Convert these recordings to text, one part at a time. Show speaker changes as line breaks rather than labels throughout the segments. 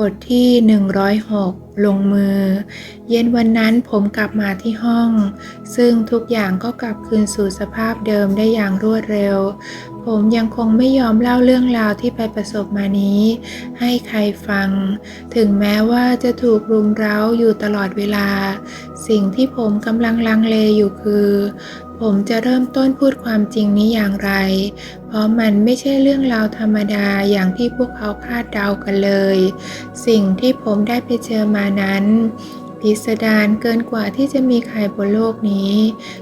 บทที่ 106 ลงมือ เย็นวันนั้นผมกลับมาที่ห้อง ซึ่งทุกอย่างก็กลับคืนสู่สภาพเดิมได้อย่างรวดเร็ว ผมยังคงไม่ยอมเล่าเรื่องราวที่ไปประสบมานี้ ให้ใครฟัง ถึงแม้ว่าจะถูกรุมเร้าอยู่ตลอดเวลา สิ่งที่ผมกำลังลังเลอยู่คือ ผมจะเริ่มต้นพูดความจริงนี้อย่างไร เพราะมันไม่ใช่เรื่องราวธรรมดาอย่างที่พวกเขาคาดเดากันเลย สิ่งที่ผมได้ไปเจอมานั้น พิสดารเกินกว่าที่จะมีใครบนโลกนี้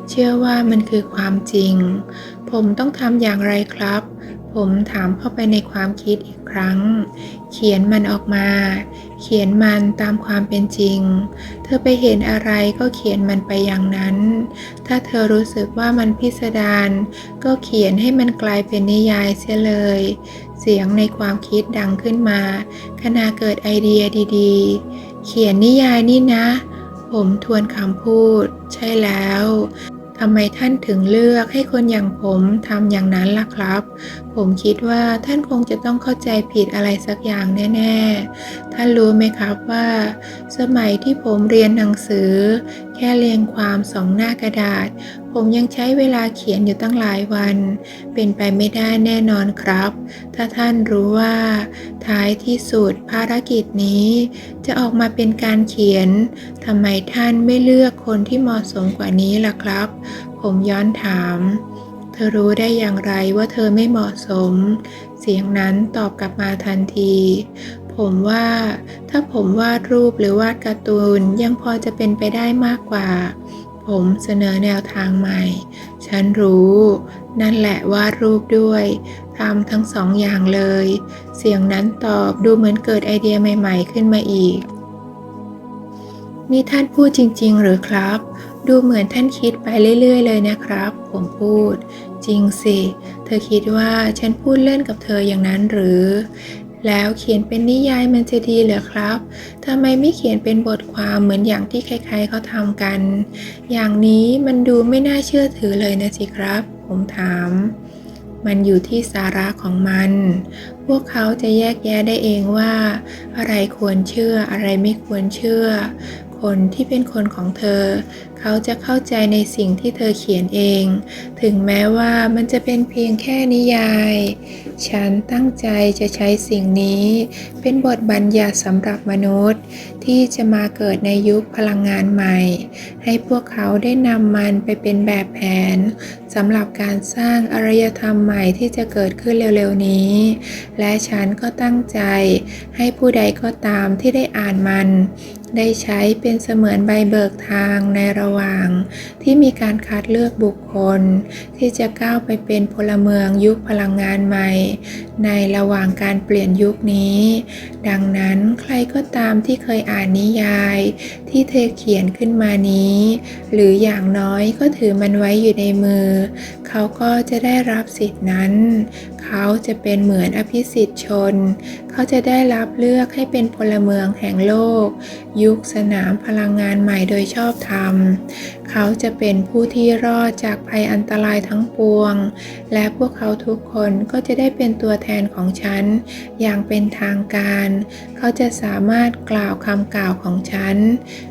เชื่อว่ามันคือความจริง ผมต้องทำอย่างไรครับ ผมถามเข้าไปในความคิดอีกครั้ง เขียนมันออกมา เขียนมันตามความเป็นจริง เธอไปเห็นอะไรก็เขียนมันไปอย่างนั้น ถ้าเธอรู้สึกว่ามันพิสดารก็เขียนให้มันกลายเป็นนิยายเสียเลย เสียงในความคิดดังขึ้นมา ขณะเกิดไอเดียดีๆ เขียนนิยายนี่นะ ผมทวนคำพูด ใช่แล้ว ทำไมท่านถึงเลือกให้คนอย่างผมทำอย่างนั้นล่ะครับ ผมคิดว่าท่านคงจะต้องเข้าใจผิดอะไรสักอย่างแน่ ๆ ท่านรู้ไหมครับว่า สมัยที่ผมเรียนหนังสือ แค่เรียงความสองหน้ากระดาษ ผมยังใช้เวลาเขียนอยู่ตั้งหลายวัน เป็นไปไม่ได้แน่นอนครับ ถ้าท่านรู้ว่า ท้ายที่สุดภารกิจนี้ จะออกมาเป็นการเขียนทำไมท่านไม่เลือกคนที่เหมาะสมกว่านี้ล่ะครับ ผมย้อนถาม เธอรู้ได้อย่างไรว่าเธอไม่เหมาะสม เสียงนั้นตอบกลับมาทันที ผมว่า ถ้าผมวาดรูปหรือวาดการ์ตูนยังพอจะเป็นไปได้มากกว่า ผมเสนอแนวทางใหม่ ฉันรู้ นั่นแหละวาดรูปด้วยทำทั้งสองอย่างเลย เสียงนั้นตอบดูเหมือนเกิดไอเดียใหม่ ๆ ขึ้นมาอีก นี่ท่านพูดจริง ๆ หรือครับ ดูเหมือนท่านคิดไปเรื่อย ๆ เลยนะครับ ผมพูด จริงสิ เธอคิดว่าฉันพูดเล่นกับเธออย่างนั้นหรือ แล้วเขียนเป็นนิยายมันจะดีเหรอครับทำไมไม่เขียนเป็นบทความเหมือนอย่างที่ใครๆเขาทำกัน อย่างนี้มันดูไม่น่าเชื่อถือเลยนะสิครับ ผมถาม มันอยู่ที่สาระของมัน พวกเขาจะแยกแยะได้เองว่า อะไรควรเชื่ออะไรไม่ควรเชื่อ คนที่เป็นคนของเธอ เขาจะเข้าใจในสิ่งที่เธอเขียนเอง ถึงแม้ว่ามันจะเป็นเพียงแค่นิยาย ฉันตั้งใจจะใช้สิ่งนี้ เป็นบทบัญญัติสำหรับมนุษย์ ที่จะมาเกิดในยุคพลังงานใหม่ ให้พวกเขาได้นำมันไปเป็นแบบแผนสำหรับการสร้างอารยธรรมใหม่ที่จะเกิดขึ้นเร็วๆนี้ และฉันก็ตั้งใจให้ผู้ใดก็ตามที่ได้อ่านมัน ได้ใช้เป็นเสมือนใบเบิกทางในระหว่าง ที่มีการคัดเลือกบุคคล ที่จะก้าวไปเป็นพลเมืองยุคพลังงานใหม่ ในระหว่างการเปลี่ยนยุคนี้ ดังนั้นใครก็ตามที่เคยอ่านนิยาย ที่เธอเขียนขึ้นมานี้ หรืออย่างน้อยก็ถือมันไว้อยู่ในมือ เขาก็จะได้รับสิทธินั้น เขาจะเป็นเหมือนอภิสิทธิชน เขาจะได้รับเลือกให้เป็นพลเมืองแห่งโลกยุคสนามพลังงานใหม่โดยชอบธรรม เขาจะเป็นผู้ที่รอดจากภัยอันตรายทั้งปวง และพวกเขาทุกคนก็จะได้เป็นตัวแทนของฉัน อย่างเป็นทางการ เขาจะสามารถกล่าวคำกล่าวของฉัน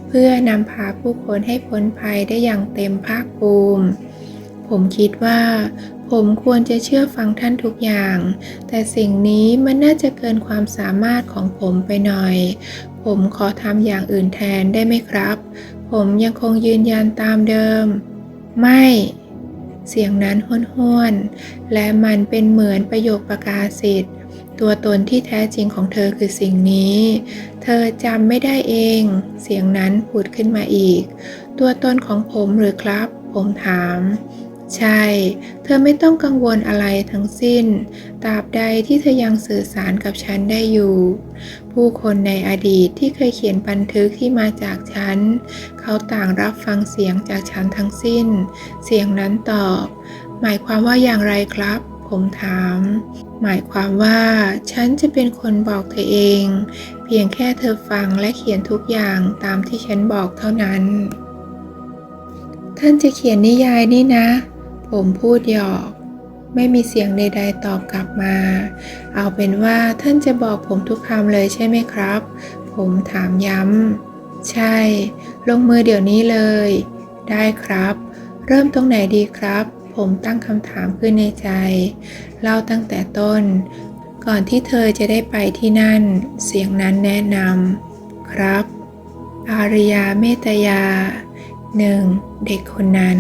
เพื่อนำพาผู้คนให้พ้นภัยได้อย่างเต็มภาคภูมิ ผมคิดว่าผมควรจะเชื่อฟังท่านทุกอย่าง แต่สิ่งนี้มันน่าจะเกินความสามารถของผมไปหน่อย ผมขอทำอย่างอื่นแทนได้ไหมครับ ผมยังคงยืนยันตามเดิม ไม่ เสียงนั้นห้วนๆ และมันเป็นเหมือนประโยคประกาศสิทธิ์ตัวตนที่แท้จริงของเธอคือสิ่งนี้ เธอจำไม่ได้เอง เสียงนั้นผุดขึ้นมาอีก ตัวตนของผมหรือครับ ผมถาม ใช่ เธอไม่ต้องกังวลอะไรทั้งสิ้น ตราบใดที่เธอยังสื่อสารกับฉันได้อยู่ ผู้คนในอดีตที่เคยเขียนบันทึกที่มาจากฉัน เขาต่างรับฟังเสียงจากฉันทั้งสิ้น เสียงนั้นตอบ หมายความว่าอย่างไรครับ ผมถาม หมายความว่าฉันจะเป็นคนบอกเธอเอง เพียงแค่เธอฟังและเขียนทุกอย่างตามที่ฉันบอกเท่านั้นท่านจะเขียนนิยายนี่นะ ผมพูดหยอก ไม่มีเสียงใดๆตอบกลับมา เอาเป็นว่าท่านจะบอกผมทุกคำเลยใช่ไหมครับ ผมถามย้ำ ใช่ ลงมือเดี๋ยวนี้เลย ได้ครับ เริ่มตรงไหนดีครับ ผมตั้งคำถามขึ้นในใจ เล่าตั้งแต่ต้น ก่อนที่เธอจะได้ไปที่นั่น เสียงนั้นแนะนำครับ อาริยาเมตยาหนึ่งเด็กคนนั้น